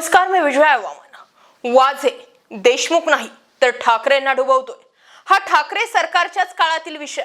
नमस्कार मी विजया वामन. वाझे देशमुख नाही तर ठाकरेंना डुबवतोय. हा ठाकरे सरकारच्याच काळातील विषय.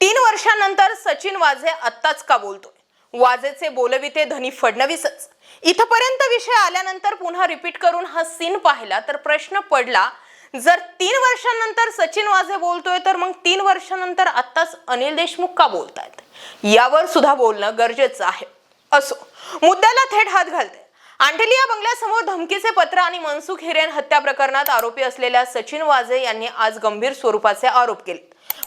तीन वर्षानंतर सचिन वाझे आत्ताच का बोलतोय? वाझेचे बोलविते धनी फडणवीसच. इथपर्यंत विषय आल्यानंतर पुन्हा रिपीट करून हा सीन पाहिला तर प्रश्न पडला जर तीन वर्षांनंतर सचिन वाझे बोलतोय तर मग तीन वर्षानंतर आत्ताच अनिल देशमुख का बोलतायत? यावर सुद्धा बोलणं गरजेचं आहे. असो मुद्द्याला थेट हात घालते. आंटेलिया बंगल्यासमोर धमकीचे पत्र आणि मनसुख हिरेन हत्या प्रकरणात आरोपी असलेल्या सचिन वाझे यांनी आज गंभीर स्वरूपाचे आरोप केले.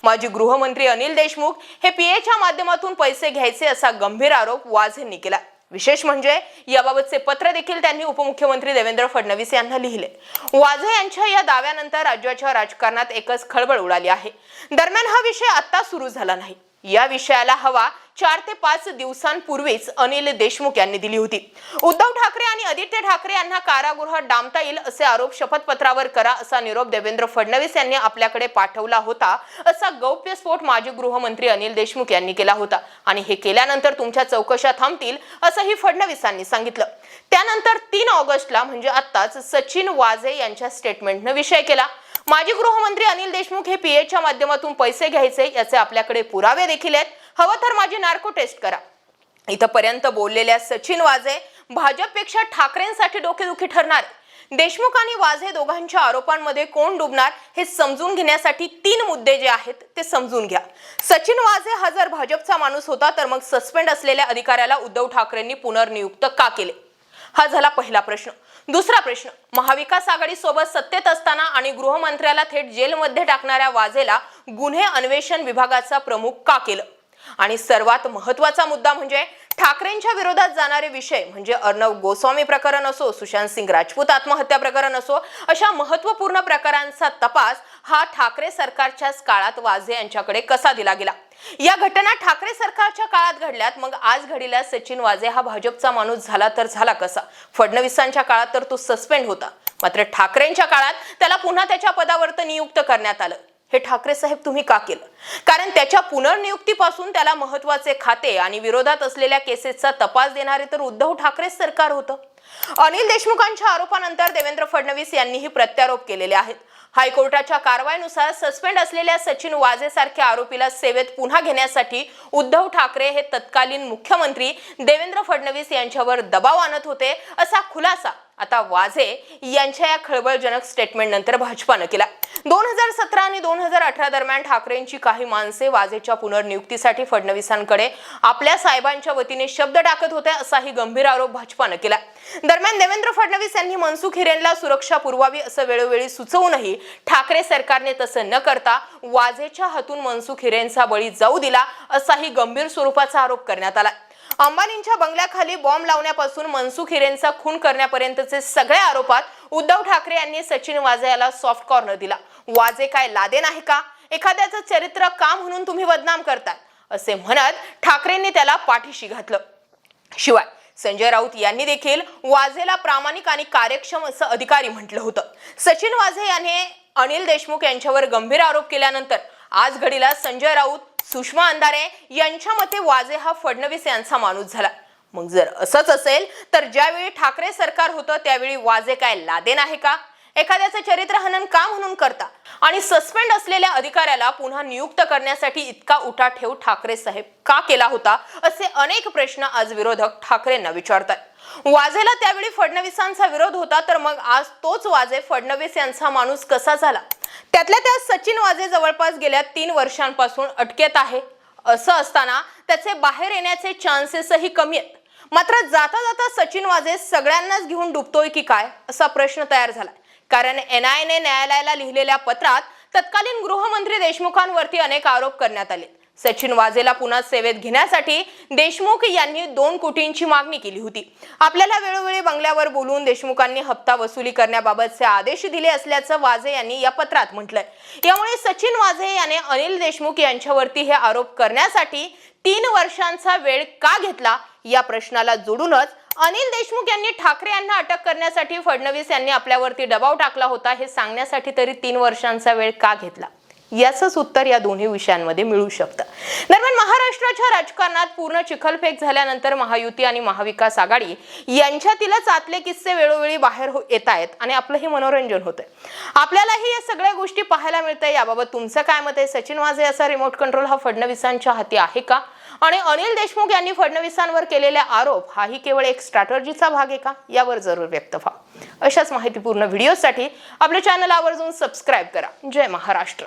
माजी गृहमंत्री अनिल देशमुख हे पीएच्या माध्यमातून पैसे घ्यायचे असा गंभीर आरोप वाझेंनी केला. विशेष म्हणजे याबाबतचे पत्र देखील त्यांनी उपमुख्यमंत्री देवेंद्र फडणवीस यांना लिहिले. वाझे यांच्या या दाव्यानंतर राज्याच्या राजकारणात एकच खळबळ उडाली आहे. दरम्यान हा विषय आता सुरू झाला नाही. या विषयाला हवा चार ते पाच दिवसांपूर्वीच अनिल देशमुख यांनी दिली होती. उद्धव ठाकरे आणि आदित्य ठाकरे यांना कारागृहात डांबता येईल असे आरोप शपथपत्रावर करा असा निरोप देवेंद्र फडणवीस यांनी आपल्याकडे पाठवला होता असा गौप्यस्फोट माजी गृहमंत्री अनिल देशमुख यांनी केला होता. आणि हे केल्यानंतर तुमच्या चौकशा थांबतील असंही फडणवीसांनी सांगितलं. त्यानंतर तीन ऑगस्टला म्हणजे आत्ताच सचिन वाझे यांच्या स्टेटमेंटनं विषय केला. माजी गृहमंत्री अनिल देशमुख हे पीएच्या माध्यमातून पैसे घ्यायचे याचे आपल्याकडे पुरावे देखील आहेत. हवं तर माझी नार्को टेस्ट करा. इथपर्यंत बोललेल्या सचिन वाझे भाजपपेक्षा ठाकरेंसाठी डोकेदुखी ठरणार. देशमुख आणि वाझे दोघांच्या आरोपांमध्ये कोण डुबणार हे समजून घेण्यासाठी तीन मुद्दे जे आहेत ते समजून घ्या. सचिन वाझे हा जर भाजपचा माणूस होता तर मग सस्पेंड असलेल्या अधिकाऱ्याला उद्धव ठाकरेंनी पुनर्नियुक्त का केले? हा झाला पहिला प्रश्न. दुसरा प्रश्न महाविकास आघाडी सोबत सत्तेत असताना आणि गृहमंत्र्याला थेट जेलमध्ये टाकणाऱ्या वाझेला गुन्हे अन्वेषण विभागाचा प्रमुख का केलं? आणि सर्वात महत्त्वाचा मुद्दा म्हणजे ठाकरेंच्या विरोधात जाणारे विषय म्हणजे अर्णव गोस्वामी प्रकरण असो सुशांत सिंग राजपूत आत्महत्या प्रकरण असो अशा महत्त्वपूर्ण प्रकारांचा तपास हा ठाकरे सरकारच्याच काळात वाझे यांच्याकडे कसा दिला गेला? या घटना ठाकरे सरकारच्या काळात घडल्यात. मग आज घडीला सचिन वाजे हा भाजपचा माणूस झाला तर झाला कसा? फडणवीसांच्या काळात तर तो सस्पेंड होता. मात्र ठाकरेंच्या काळात त्याला पुन्हा त्याच्या पदावर नियुक्त करण्यात आलं. हे ठाकरे साहेब तुम्ही का केलं? कारण त्याच्या पुनर्नियुक्तीपासून त्याला महत्त्वाचे खाते आणि विरोधात असलेल्या केसेसचा तपास देणारे तर उद्धव ठाकरे सरकार होतं. अनिल देशमुखांच्या आरोपानंतर देवेंद्र फडणवीस यांनीही प्रत्यारोप केलेले आहेत. हायकोर्टाच्या कारवाईनुसार सस्पेंड असलेल्या सचिन वाझे सारख्या आरोपीला सेवेत पुन्हा घेण्यासाठी उद्धव ठाकरे हे तत्कालीन मुख्यमंत्री देवेंद्र फडणवीस यांच्यावर दबाव आणत होते असा खुलासा आता वाझे यांच्या या खळबळजनक स्टेटमेंट नंतर भाजपानं केला. दोन हजार सतरा आणि दोन अठरा दरम्यान ठाकरेंची काही माणसे वाजेच्या पुनर्नियुक्तीसाठी फडणवीसांकडे आपल्या साहेबांच्या वतीने शब्द टाकत होते असाही गंभीर आरोप भाजपानं केला दरम्यान देवेंद्र फडणवीस यांनी मनसुख हिरेनला सुरक्षा पुरवावी असं वेळोवेळी सुचवूनही ठाकरे सरकारने तसं न करता वाझेच्या हातून मनसुख हिरेनचा बळी जाऊ दिला असाही गंभीर स्वरूपाचा आरोप करण्यात आला अंबानींच्या बंगल्याखाली बॉम्ब लावण्यापासून मनसुख हिरेनचा खून करण्यापर्यंतचे सगळे आरोपात उद्धव ठाकरे यांनी सचिन वाझे याला सॉफ्ट कॉर्नर दिला. वाजे काय लादेन आहे का? एखाद्याचं चरित्र का म्हणून तुम्ही बदनाम करतात असे म्हणत ठाकरेंनी त्याला पाठीशी घातलं. शिवाय संजय राऊत यांनी देखील वाझेला प्रामाणिक आणि कार्यक्षम असं अधिकारी म्हटलं होतं. सचिन वाझे याने अनिल देशमुख यांच्यावर गंभीर आरोप केल्यानंतर आज घडीला संजय राऊत सुषमा अंधारे यांच्या मते वाझे हा फडणवीस यांचा माणूस झाला. मग जर असंच असेल तर ज्यावेळी ठाकरे सरकार होतं त्यावेळी वाझे काय लादेन आहे का? एखाद्याचं चरित्र हनन का म्हणून करता? आणि सस्पेंड असलेल्या अधिकाऱ्याला पुन्हा नियुक्त करण्यासाठी इतका उठाठेव ठाकरे साहेब का केला होता? असे अनेक प्रश्न आज विरोधक ठाकरेंना विचारतात वाझेला त्यावेळी फडणवीसांचा विरोध होता तर मग आज तोच वाझे फडणवीस यांचा माणूस कसा झाला? त्यातल्या त्यात सचिन वाझे जवळपास गेल्या तीन वर्षांपासून अटकेत आहे. असं असताना त्याचे बाहेर येण्याचे चान्सेसही कमी आहेत. मात्र जाता जाता सचिन वाझे सगळ्यांनाच घेऊन डुबतोय की काय असा प्रश्न तयार झाला कारण एन आय ने न्यायालयाला लिहिलेल्या पत्रात तत्कालीन गृहमंत्री देशमुखांवरती अनेक आरोप करण्यात आले सचिन वाझेला पुन्हा सेवेत घेण्यासाठी देशमुख यांनी दोन कोटींची मागणी केली होती. आपल्याला वेळोवेळी बंगल्यावर बोलून देशमुखांनी हप्ता वसुली करण्याबाबतचे आदेश दिले असल्याचं वाझे यांनी या पत्रात म्हटलंय. त्यामुळे सचिन वाझे याने अनिल देशमुख यांच्यावरती हे आरोप करण्यासाठी तीन वर्षांचा वेळ का घेतला या प्रश्नाला जोडूनच अनिल देशमुख यांनी ठाकरे यांना अटक करण्यासाठी फडणवीस यांनी आपल्यावरती दबाव टाकला होता हे सांगण्यासाठी तरी तीन वर्षांचा वेळ का घेतला? याचंच उत्तर या दोन्ही विषयांमध्ये मिळू शकतं. दरम्यान महाराष्ट्राच्या राजकारणात पूर्ण चिखलफेक झाल्यानंतर महायुती आणि महाविकास आघाडी यांच्यातीलच आतले किस्से वेळोवेळी बाहेर हो येत आहेत आणि आपलंही मनोरंजन होतंय. आपल्यालाही या सगळ्या गोष्टी पाहायला मिळतंय. याबाबत तुमचं काय मत आहे? सचिन वाझे असा रिमोट कंट्रोल हा फडणवीसांच्या हाती आहे का? आणि अनिल देशमुख यांनी फडणवीसांवर केलेले आरोप हाही केवळ एक स्ट्रॅटर्जीचा भाग आहे का? यावर जरूर व्यक्त व्हा. अशाच माहितीपूर्ण व्हिडिओसाठी आपल्या चॅनल आवर्जून सबस्क्राईब करा. जय महाराष्ट्र.